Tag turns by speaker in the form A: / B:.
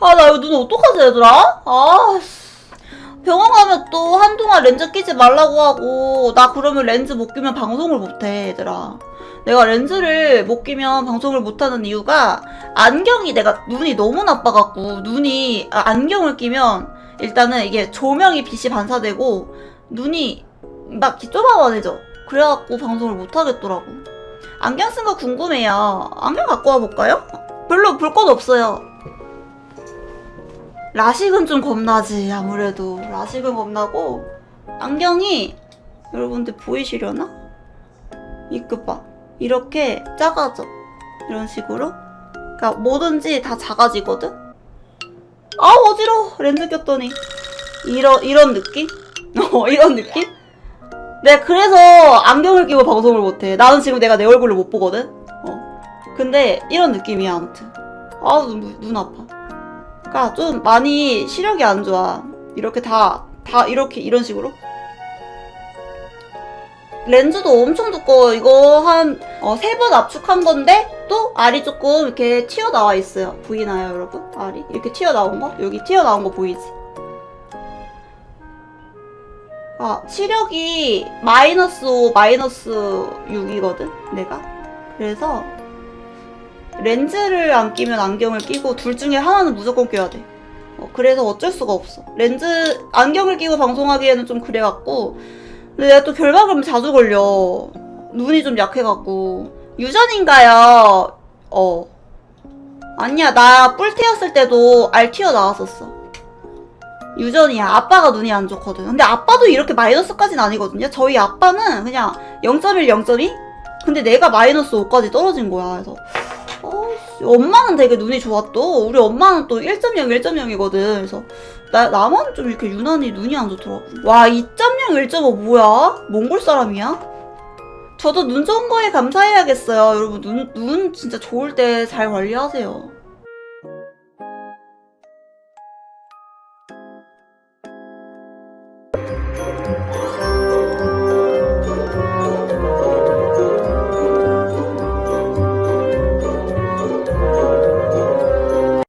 A: 아, 나 이거 눈 어떡하지, 얘들아? 아, 씨. 병원 가면 또 한동안 렌즈 끼지 말라고 하고, 나 그러면 렌즈 못 끼면 방송을 못 해, 얘들아. 내가 렌즈를 못 끼면 방송을 못 하는 이유가, 안경이 내가 눈이 너무 나빠갖고, 눈이, 아, 안경을 끼면, 일단은 이게 조명이 빛이 반사되고, 눈이 막 좁아가지죠. 그래갖고 방송을 못 하겠더라고. 안경 쓴 거 궁금해요. 안경 갖고 와볼까요? 별로 볼것 없어요. 라식은 좀 겁나지 아무래도. 라식은 겁나고 안경이 여러분들 보이시려나? 이끝 봐 이렇게 작아져. 이런 식으로. 그러니까 뭐든지 다 작아지거든? 아 어지러워. 렌즈 꼈더니. 이런 이런 느낌? 어 이런 느낌? 내가 그래서 안경을 끼고 방송을 못해. 나는 지금 내가 내 얼굴을 못 보거든? 어. 근데 이런 느낌이야 아무튼. 아눈 눈 아파 그러니까 좀 많이 시력이 안 좋아. 이렇게 다, 다 이렇게 이런 식으로. 렌즈도 엄청 두꺼워. 이거 한, 어, 세 번 압축한 건데, 또 알이 조금 이렇게 튀어나와 있어요. 보이나요, 여러분? 알이? 이렇게 튀어나온 거? 여기 튀어나온 거 보이지? 아, 시력이 마이너스 5, 마이너스 6이거든, 내가. 그래서, 렌즈를 안 끼면 안경을 끼고 둘 중에 하나는 무조건 껴야 돼. 어, 그래서 어쩔 수가 없어. 렌즈 안경을 끼고 방송하기에는 좀 그래갖고 근데 내가 또 결박을 자주 걸려. 눈이 좀 약해갖고 유전인가요? 어. 아니야 나 뿔테였을 때도 알 튀어 나왔었어. 유전이야. 아빠가 눈이 안 좋거든. 근데 아빠도 이렇게 마이너스까지는 아니거든요. 저희 아빠는 그냥 0.1, 0.2? 근데 내가 마이너스 5까지 떨어진 거야. 그래서 엄마는 되게 눈이 좋았또. 우리 엄마는 또 1.0, 1.0이거든. 그래서 나 나만 좀 이렇게 유난히 눈이 안 좋더라고. 와, 2.0, 1.5 뭐야? 몽골 사람이야? 저도 눈 좋은 거에 감사해야겠어요. 여러분 눈, 눈 진짜 좋을 때 잘 관리하세요.